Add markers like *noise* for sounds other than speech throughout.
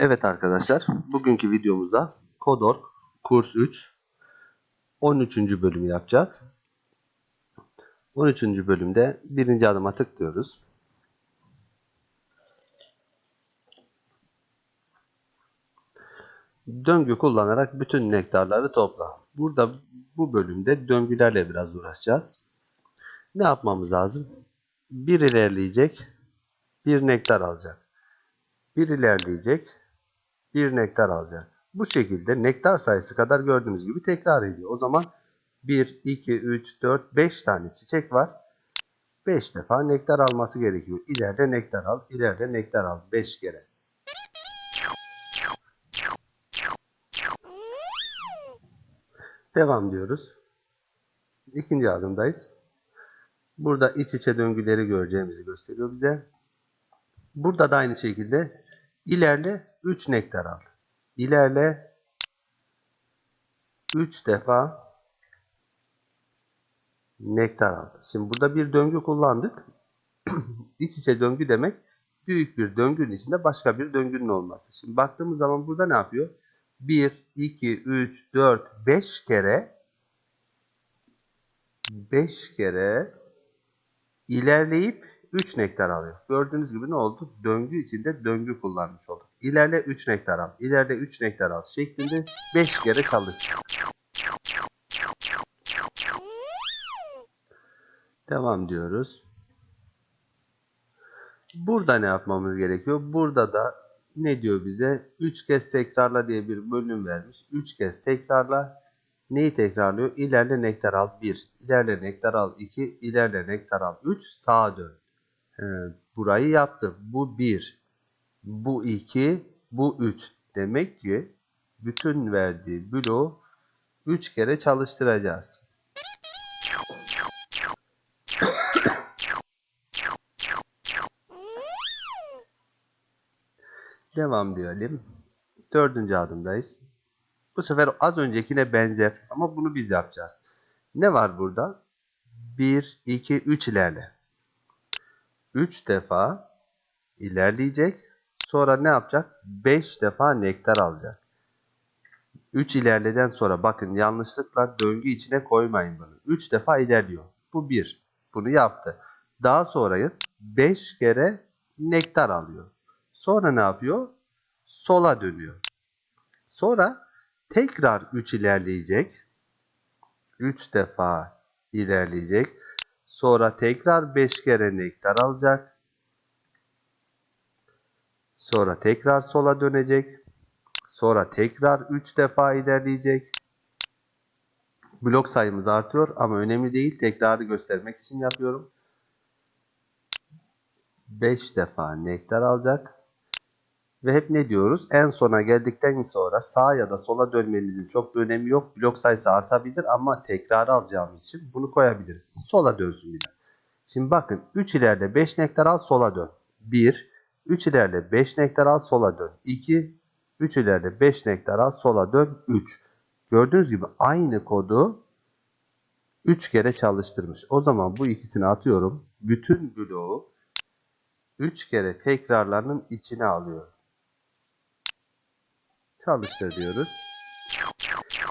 Evet arkadaşlar, bugünkü videomuzda Kodor Kurs 3 13. bölümü yapacağız. 13. bölümde birinci adıma tıklıyoruz. Döngü kullanarak bütün nektarları topla. Burada bu bölümde döngülerle biraz uğraşacağız. Ne yapmamız lazım? Bir ilerleyecek, bir nektar alacak. Bir ilerleyecek, bir nektar alacak. Bu şekilde nektar sayısı kadar gördüğünüz gibi tekrar ediyor. O zaman 1, 2, 3, 4, 5 tane çiçek var. 5 defa nektar alması gerekiyor. İleride nektar al, ileride nektar al. 5 kere. Devam diyoruz. İkinci adımdayız. Burada iç içe döngüleri göreceğimizi gösteriyor bize. Burada da aynı şekilde ilerle 3 nektar al. İlerle 3 defa nektar al. Şimdi burada bir döngü kullandık. *clears throat* İç içe döngü demek büyük bir döngünün içinde başka bir döngünün olması. Şimdi baktığımız zaman burada ne yapıyor? 1, 2, 3, 4, 5 kere 5 kere ilerleyip 3 nektar alıyor. Gördüğünüz gibi ne oldu? Döngü içinde döngü kullanmış olduk. İlerle 3 nektar al. İlerle 3 nektar al şeklinde 5 kere çalış. Devam diyoruz. Burada ne yapmamız gerekiyor? Burada da ne diyor bize? 3 kez tekrarla diye bir bölüm vermiş. 3 kez tekrarla. Neyi tekrarlıyor? İlerle nektar al 1. İlerle nektar al 2. İlerle nektar al 3. Sağa dön. He, burayı yaptı. Bu 1. Bu 2. Bu 3. Demek ki bütün verdiği bloğu 3 kere çalıştıracağız. Devam diyelim. Dördüncü adımdayız. Bu sefer az öncekine benzer ama bunu biz yapacağız. Ne var burada? 1, 2, 3 ilerle. 3 defa ilerleyecek. Sonra ne yapacak? 5 defa nektar alacak. 3 ilerleden sonra bakın yanlışlıkla döngü içine koymayın bunu. 3 defa ilerliyor. Bu 1. Bunu yaptı. Daha sonra 5 kere nektar alıyor. Sonra ne yapıyor? Sola dönüyor. Sonra tekrar 3 ilerleyecek. 3 defa ilerleyecek. Sonra tekrar 5 kere nektar alacak. Sonra tekrar sola dönecek. Sonra tekrar 3 defa ilerleyecek. Blok sayımız artıyor ama önemli değil. Tekrarı göstermek için yapıyorum. 5 defa nektar alacak. Ve hep ne diyoruz? En sona geldikten sonra sağa ya da sola dönmenizin çok bir önemi yok. Blok sayısı artabilir ama tekrarı alacağımız için bunu koyabiliriz. Sola dönsün bir de. Şimdi bakın 3 ileride 5 nektar al sola dön. 1. 3 ileride 5 nektar al sola dön. 2. 3 ileride 5 nektar al sola dön. 3. Gördüğünüz gibi aynı kodu 3 kere çalıştırmış. O zaman bu ikisini atıyorum. Bütün bloğu 3 kere tekrarlarının içine alıyorum. Çalıştır diyoruz.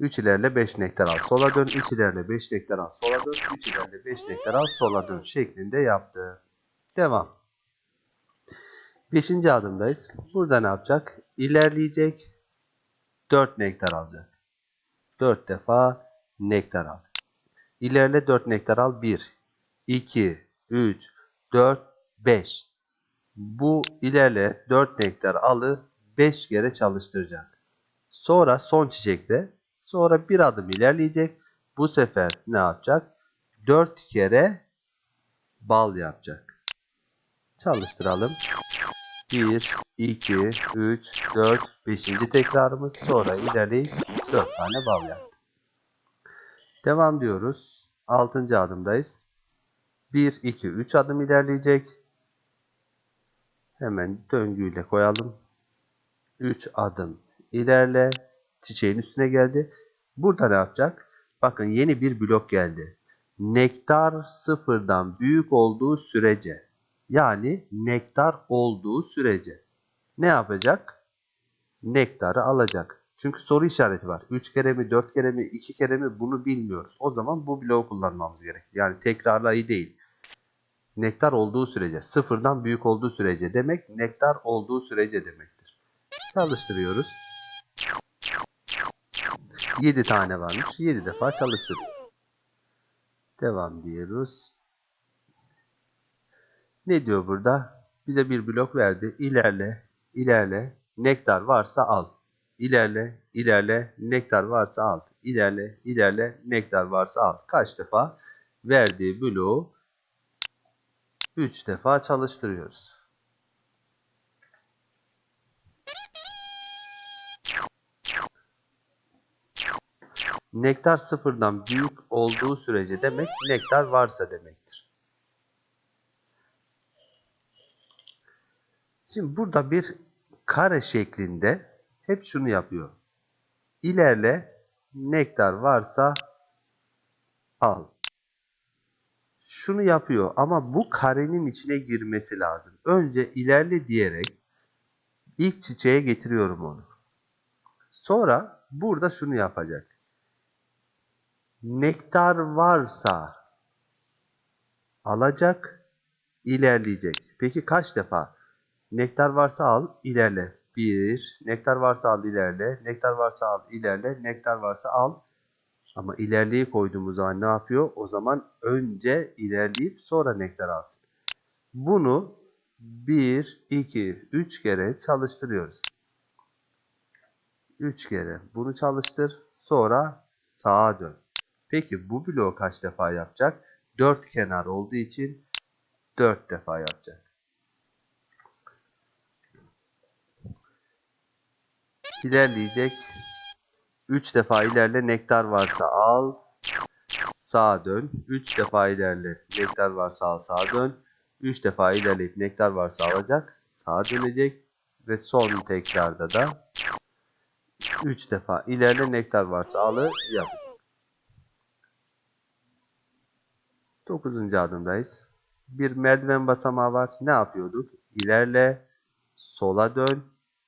3 ilerle 5 nektar al sola dön. 3 ilerle 5 nektar al sola dön. 3 ilerle 5 nektar al sola dön şeklinde yaptı. Devam. 5. adımdayız. Burada ne yapacak? İlerleyecek. 4 nektar alacak. 4 defa nektar al. İlerle 4 nektar al. 1, 2, 3, 4, 5. Bu ilerle 4 nektar alı 5 kere çalıştıracak. Sonra son çiçekte sonra bir adım ilerleyecek. Bu sefer ne yapacak? 4 kere bal yapacak. Çalıştıralım. 1, 2, 3, 4, 5. tekrarımız. Sonra ilerleyip 4 tane bal yaptı. Devam diyoruz. 6. adımdayız. 1, 2, 3 adım ilerleyecek. Hemen döngüyle koyalım. 3 adım ilerle. Çiçeğin üstüne geldi. Burada ne yapacak? Bakın yeni bir blok geldi. Nektar sıfırdan büyük olduğu sürece yani nektar olduğu sürece ne yapacak? nektarı alacak. Çünkü soru işareti var. 3 kere mi, 4 kere mi, 2 kere mi bunu bilmiyoruz. O zaman bu bloğu kullanmamız gerek. Yani tekrarlayı değil. Nektar olduğu sürece, sıfırdan büyük olduğu sürece demek, nektar olduğu sürece demektir. Çalıştırıyoruz. 7 tane varmış. 7 defa çalıştırıyoruz. Devam diyoruz. Ne diyor burada? Bize bir blok verdi. İlerle, ilerle, nektar varsa al. İlerle, ilerle, nektar varsa al. İlerle, ilerle, nektar varsa al. Kaç defa? Verdiği bloğu 3 defa çalıştırıyoruz. Nektar sıfırdan büyük olduğu sürece demek nektar varsa demektir. Şimdi burada bir kare şeklinde hep şunu yapıyor. İlerle nektar varsa al. Şunu yapıyor ama bu karenin içine girmesi lazım. Önce ilerle diyerek ilk çiçeğe getiriyorum onu. Sonra burada şunu yapacak. Nektar varsa alacak, ilerleyecek. Peki kaç defa? Nektar varsa al, ilerle. 1. Nektar varsa al, ilerle. Nektar varsa al, ilerle. Nektar varsa al. Ama ilerleyi koyduğumuz zaman ne yapıyor? O zaman önce ilerleyip sonra nektar alsın. Bunu 1, 2, 3 kere çalıştırıyoruz. 3 kere bunu çalıştır. Sonra sağa dön. Peki bu bloğu kaç defa yapacak? 4 kenar olduğu için 4 defa yapacak. İlerleyecek. 3 defa ilerle nektar varsa al. Sağa dön. 3 defa ilerle nektar varsa al sağa dön. 3 defa ilerleyip nektar varsa alacak. Sağa dönecek. Ve son tekrarda da 3 defa ilerle nektar varsa alı yapacak. 9. adımdayız. Bir merdiven basamağı var. Ne yapıyorduk? İlerle, sola dön,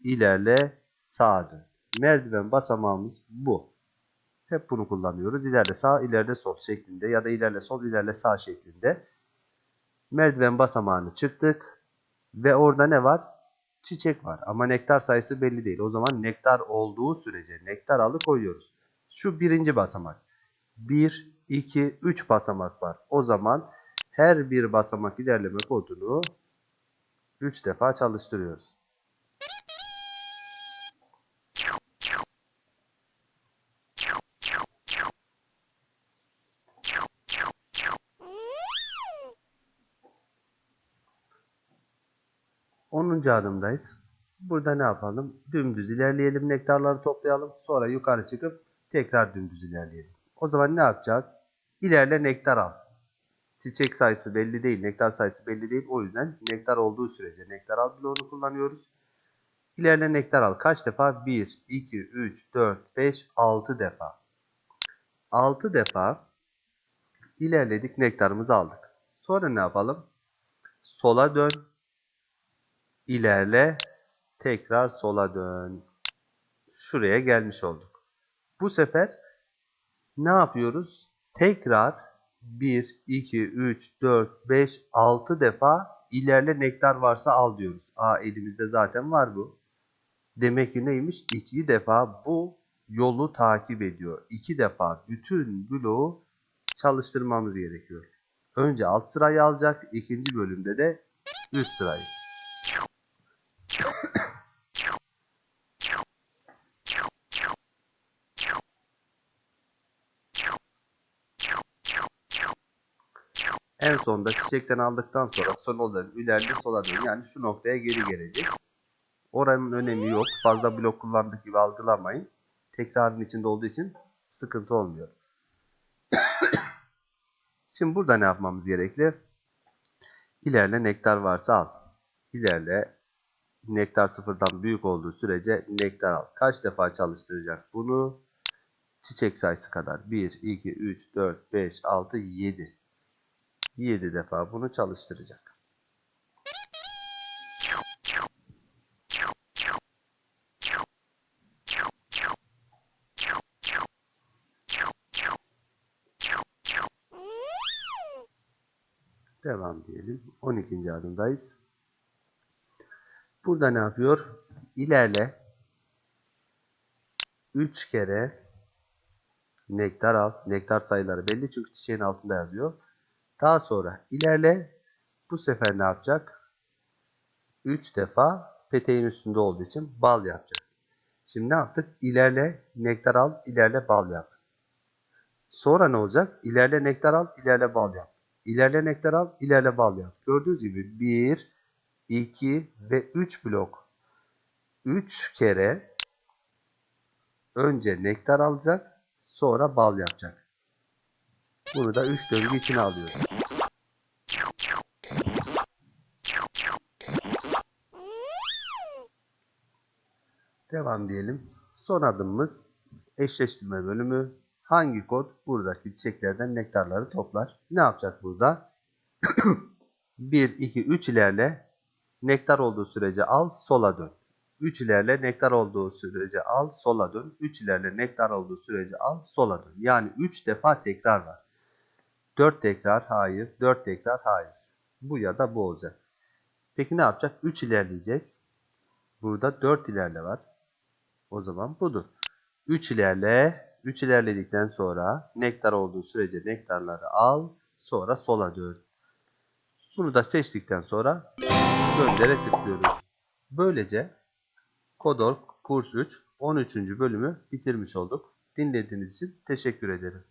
ilerle, sağa dön. Merdiven basamağımız bu. Hep bunu kullanıyoruz. İlerle sağ, ilerle sol şeklinde ya da ilerle sol, ilerle sağ şeklinde. Merdiven basamağını çıktık ve orada ne var? Çiçek var ama nektar sayısı belli değil. O zaman nektar olduğu sürece nektar alı koyuyoruz. Şu birinci basamak. 1, 2, 3 basamak var. O zaman her bir basamak ilerleme kodunu 3 defa çalıştırıyoruz. Onuncu adımdayız. Burada ne yapalım? Dümdüz ilerleyelim, nektarları toplayalım. Sonra yukarı çıkıp tekrar dümdüz ilerleyelim. O zaman ne yapacağız? İlerle nektar al. Çiçek sayısı belli değil, nektar sayısı belli değil. O yüzden nektar olduğu sürece nektar al bloğunu kullanıyoruz. İlerle nektar al. Kaç defa? 1, 2, 3, 4, 5, 6 defa. 6 defa ilerledik, nektarımızı aldık. Sonra ne yapalım? Sola dön. İlerle. Tekrar sola dön. Şuraya gelmiş olduk. Bu sefer ne yapıyoruz? Tekrar 1, 2, 3, 4, 5, 6 defa ilerle nektar varsa al diyoruz. Aa elimizde zaten var bu. Demek ki neymiş? 2 defa bu yolu takip ediyor. 2 defa bütün bloğu çalıştırmamız gerekiyor. Önce alt sırayı alacak. ikinci bölümde de üst sırayı. En sonda çiçekten aldıktan sonra sola dön, ilerle sola dön. Yani şu noktaya geri gelecek. Oranın önemi yok. Fazla blok kullandık gibi algılamayın. Tekrarın içinde olduğu için sıkıntı olmuyor. *coughs* Şimdi burada ne yapmamız gerekli? İlerle nektar varsa al. İlerle nektar sıfırdan büyük olduğu sürece nektar al. Kaç defa çalıştıracak bunu? Çiçek sayısı kadar. 1, 2, 3, 4, 5, 6, 7. 7 defa bunu çalıştıracak. Devam diyelim. 12. adımdayız. Burada ne yapıyor? İlerle 3 kere nektar al. Nektar sayıları belli çünkü çiçeğin altında yazıyor. Daha sonra ilerle bu sefer ne yapacak? 3 defa peteğin üstünde olduğu için bal yapacak. Şimdi ne yaptık? İlerle nektar al, ilerle bal yap. Sonra ne olacak? İlerle nektar al, ilerle bal yap. İlerle nektar al, ilerle bal yap. Gördüğünüz gibi 1, 2 ve 3 blok. 3 kere önce nektar alacak, sonra bal yapacak. Bunu da 3 döngü içine alıyoruz. Devam diyelim. Son adımımız eşleştirme bölümü. Hangi kod buradaki çiçeklerden nektarları toplar? Ne yapacak burada? 1, 2, 3 ilerle nektar olduğu sürece al sola dön. 3 ilerle nektar olduğu sürece al sola dön. 3 ilerle nektar olduğu sürece al sola dön. Yani 3 defa tekrar var. 4 tekrar hayır, 4 tekrar hayır. Bu ya da bu olacak. Peki ne yapacak? 3 ilerleyecek. Burada 4 ilerle var. O zaman budur. 3 ilerle. 3 ilerledikten sonra nektar olduğu sürece nektarları al. Sonra sola dön. Bunu da seçtikten sonra göndere tıklıyoruz. Böylece Kodor Kurs 3 13. bölümü bitirmiş olduk. Dinlediğiniz için teşekkür ederim.